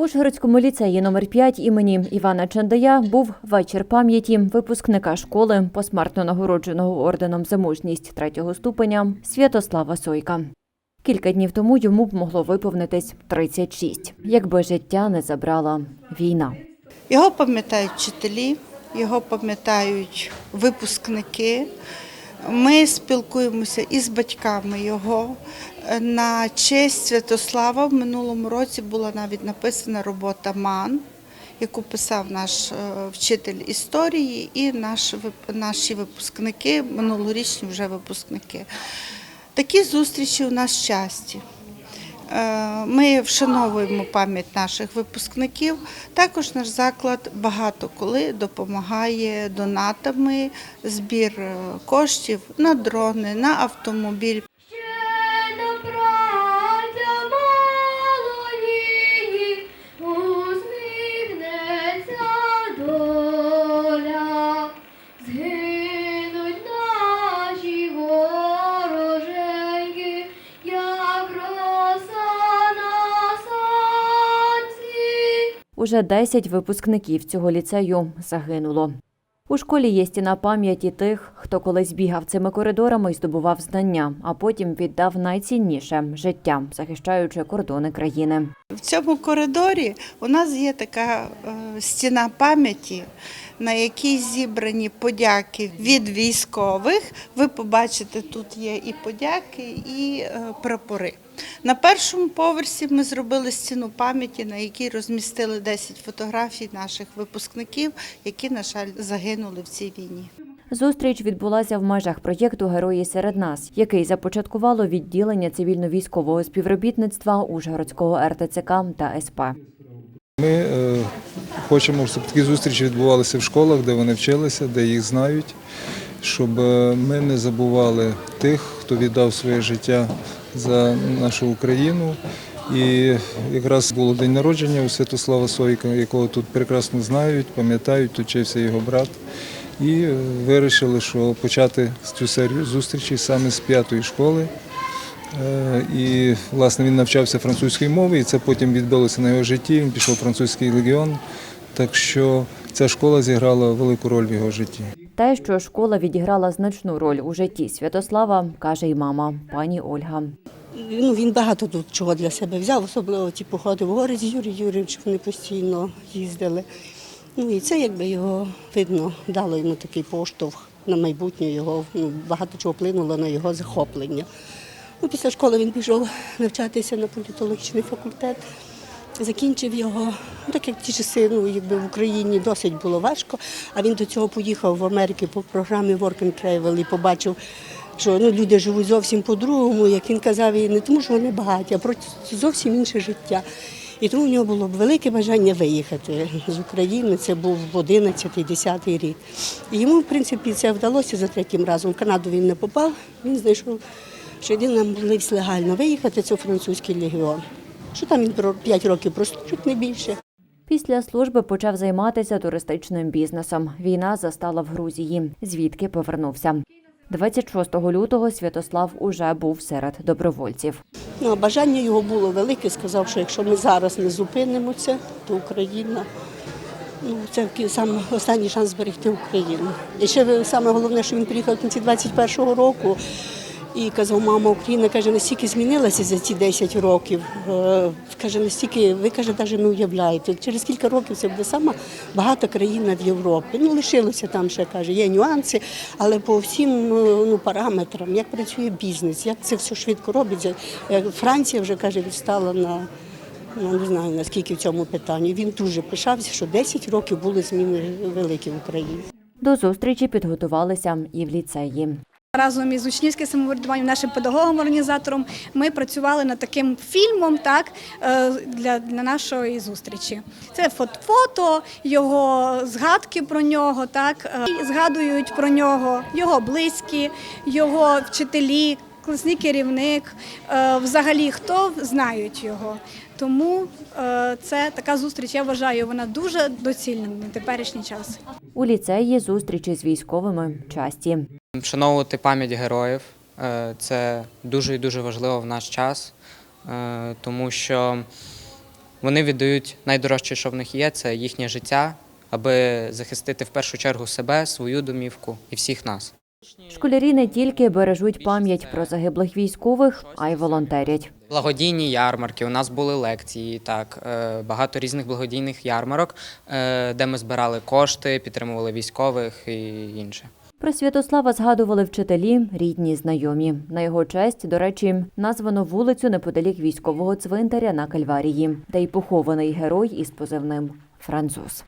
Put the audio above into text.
В Ужгородському ліцеї номер 5 імені Івана Чандая був вечір пам'яті випускника школи, посмертно нагородженого орденом за мужність третього ступеня Святослава Сойка. Кілька днів тому йому б могло виповнитись 36, якби життя не забрала війна. Його пам'ятають вчителі, його пам'ятають випускники. Ми спілкуємося із батьками його. На честь Святослава в минулому році була навіть написана робота МАН, яку писав наш е, вчитель історії і наш, наші випускники, минулорічні вже випускники. Такі зустрічі у нас часті. Е, Ми вшановуємо пам'ять наших випускників. Також наш заклад багато коли допомагає донатами, збір е, коштів на дрони, на автомобіль. Уже 10 випускників цього ліцею загинуло. У школі є стіна пам'яті тих, хто колись бігав цими коридорами і здобував знання, а потім віддав найцінніше життя, захищаючи кордони країни. В цьому коридорі у нас є така е, стіна пам'яті, на якій зібрані подяки від військових. Ви побачите, тут є і подяки, і е, прапори. На першому поверсі ми зробили стіну пам'яті, на якій розмістили 10 фотографій наших випускників, які, на жаль, загинули в цій війні. Зустріч відбулася в межах проєкту Герої серед нас, який започаткувало відділення цивільно-військового співробітництва Ужгородського РТЦК та СП. Ми е, хочемо, щоб такі зустрічі відбувалися в школах, де вони вчилися, де їх знають, щоб е, ми не забували тих, хто віддав своє життя за нашу Україну. І якраз було день народження у Святослава Сойка, якого тут прекрасно знають, пам'ятають, тут вчився його брат. І е, вирішили, що почати цю серію зустрічей саме з п'ятої школи. Е, І власне він навчався французькій мові, і це потім відбилося на його житті. Він пішов в французький легіон. Так що ця школа зіграла велику роль в його житті. Те, що школа відіграла значну роль у житті Святослава, каже й мама, пані Ольга. Ну, він багато тут чого для себе взяв, особливо ті походи в гори з Юрієм Юрійовичем, вони постійно їздили. Ну і це якби його видно, дало йому такий поштовх на майбутнє його, ну, багато чого вплинуло на його захоплення. Ну, після школи він пішов навчатися на політологічний факультет, закінчив його. Ну, так як ті часи, ну, якби в Україні досить було важко, а він до цього поїхав в Америку по програмі Work and Travel і побачив що ну, люди живуть зовсім по-другому, як він казав, і не тому, що вони багаті, а про зовсім інше життя. І тому в нього було б велике бажання виїхати з України. Це був 11-10 рік. І йому, в принципі, це вдалося за третім разом. В Канаду він не попав. Він знайшов, що єдина можливість легально виїхати це французький легіон. Що там він про 5 років прослужить, не більше. Після служби почав займатися туристичним бізнесом. Війна застала в Грузії, звідки повернувся. 26 лютого Святослав уже був серед добровольців. Ну, бажання його було велике. Сказав, що якщо ми зараз не зупинимося, то Україна. Ну, це сам останній шанс зберегти Україну. І ще саме головне, що він приїхав в кінці 21-го року і казав, мама, Україна каже, настільки змінилася за ці 10 років. Е, Каже, настільки, ви каже, навіть не уявляєте. Через кілька років це буде сама багата країна в Європі. Ну, лишилося там ще каже, є нюанси, але по всім ну, ну, параметрам, як працює бізнес, як це все швидко робиться. Е, Франція вже каже, відстала на. Ну, не знаю наскільки в цьому питанні. Він дуже пишався, що 10 років були зміни великі в Україні. До зустрічі підготувалися і в ліцеї. Разом із учнівським самоврядуванням, нашим педагогом-організатором, ми працювали над таким фільмом так, е, для, для нашої зустрічі. Це фот- фото, його згадки про нього, так, е, згадують про нього його близькі, його вчителі, класний керівник, е, взагалі хто знають його. Тому це така зустріч, я вважаю, вона дуже доцільна на теперішній час. У ліцеї зустрічі з військовими часті. Вшановувати пам'ять героїв е, це дуже і дуже важливо в наш час, е, тому що Вони віддають найдорожче, що в них є, це їхнє життя, аби захистити в першу чергу себе, свою домівку і всіх нас. Школярі не тільки бережуть пам'ять про загиблих військових, а й волонтерять. Благодійні ярмарки. У нас були лекції, так е, багато різних благодійних ярмарок, де ми збирали кошти, підтримували військових і інше. Про Святослава згадували вчителі, рідні, знайомі. На його честь, до речі, названо вулицю неподалік військового цвинтаря на Кальварії, де й похований герой із позивним Француз.